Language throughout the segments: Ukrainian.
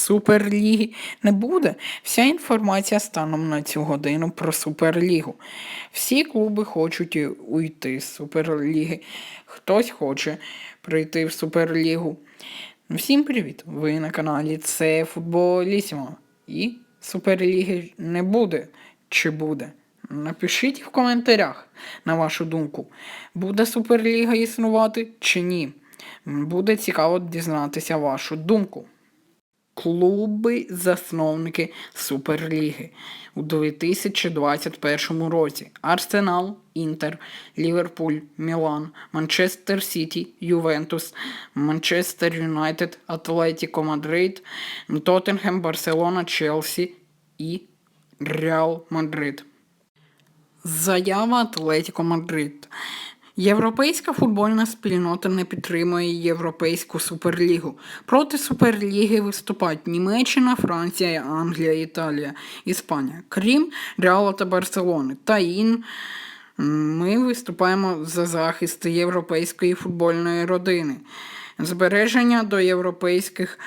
Суперліги не буде. Вся інформація станом на цю годину про Суперлігу. Всі клуби хочуть уйти з Суперліги. Хтось хоче прийти в Суперлігу. Всім привіт! Ви на каналі Це Футболісімо. І Суперліги не буде чи буде. Напишіть в коментарях, на вашу думку, буде Суперліга існувати чи ні. Буде цікаво дізнатися вашу думку. Клуби-засновники Суперліги у 2021 році: Арсенал, Інтер, Ліверпуль, Мілан, Манчестер Сіті, Ювентус, Манчестер Юнайтед, Атлетіко Мадрид, Тоттенхем, Барселона, Челсі і Реал Мадрид. Заява Атлетіко Мадрид. Європейська футбольна спільнота не підтримує Європейську суперлігу. Проти суперліги виступають Німеччина, Франція, Англія, Італія, Іспанія. Крім Реала та Барселони. Та ми виступаємо за захист європейської футбольної родини, збереження до європейських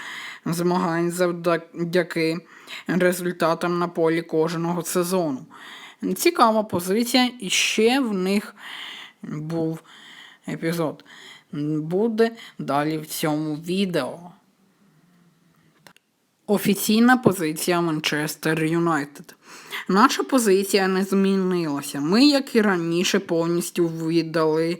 змагань завдяки результатам на полі кожного сезону. Цікава позиція, і ще в них був епізод. Буде далі в цьому відео. Офіційна позиція Манчестер Юнайтед. Наша позиція не змінилася. Ми, як і раніше, повністю віддали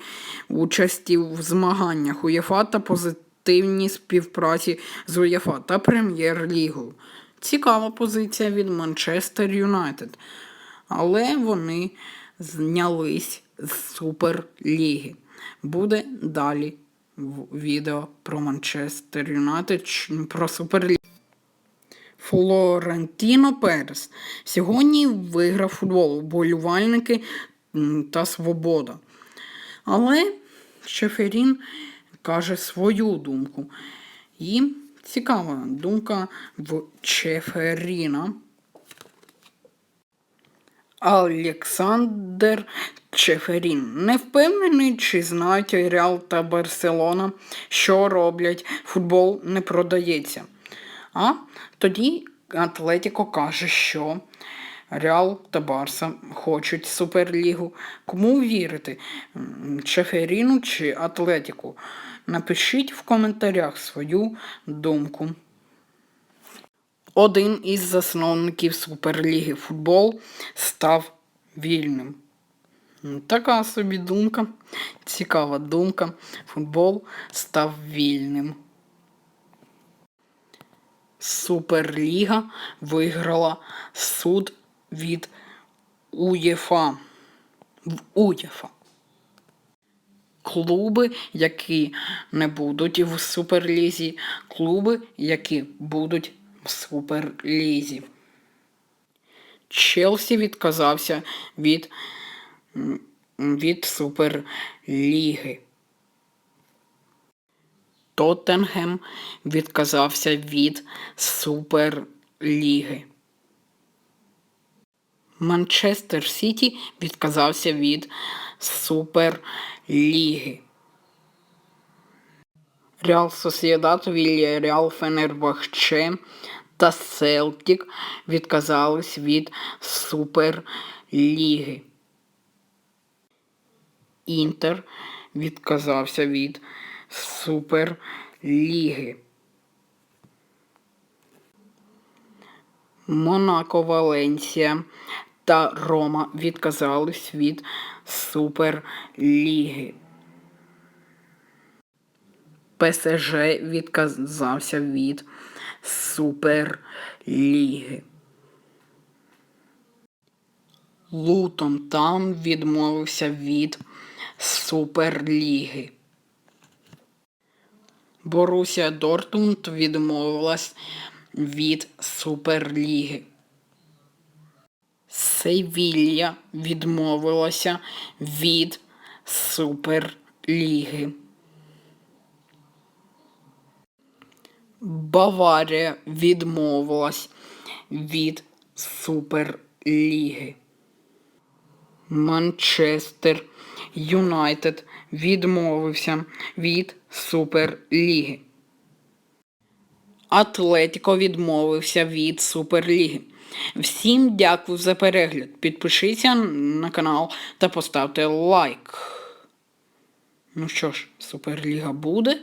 участі в змаганнях УЄФА та позитивній співпраці з УЄФА та Прем'єр-лігою. Цікава позиція від Манчестер Юнайтед. Але вони знялись Суперліги. Буде далі відео про Манчестер Юнайтед, про Суперлігу. Флорентіно Перес сьогодні виграв футбол, вболівальники м, та свобода. Але Шеферін каже свою думку. І цікава думка в Чеферіна. Олександр Чеферін. Не впевнений, чи знають Реал та Барселона, що роблять. Футбол не продається. А тоді Атлетіко каже, що Реал та Барса хочуть Суперлігу. Кому вірити? Чеферіну чи Атлетіку? Напишіть в коментарях свою думку. Один із засновників Суперліги футбол став вільним. Така собі думка, цікава думка. Футбол став вільним. Суперліга виграла суд від УЄФА. В УЄФА. Клуби, які не будуть в Суперлізі, клуби, які будуть в Суперлізі. Челсі відказався від, від Суперліги. Тоттенгем відказався від Суперліги. Манчестер Сіті відказався від Суперліги. Реал Сосєдат, Вільяреал, Фенербахче та Селтік відказались від Суперліги. Інтер відказався від Суперліги. Монако, Валенсія та Рома відказались від Суперліги. ПСЖ відказався від Суперліги. Лутон там відмовився від Суперліги. Борусія Дортмунд відмовилась від Суперліги. Севілья відмовилася від Суперліги. Баварія відмовилась від Суперліги. Манчестер Юнайтед відмовився від Суперліги. Атлетіко відмовився від Суперліги. Всім дякую за перегляд. Підпишіться на канал та поставте лайк. Ну що ж, Суперліга буде?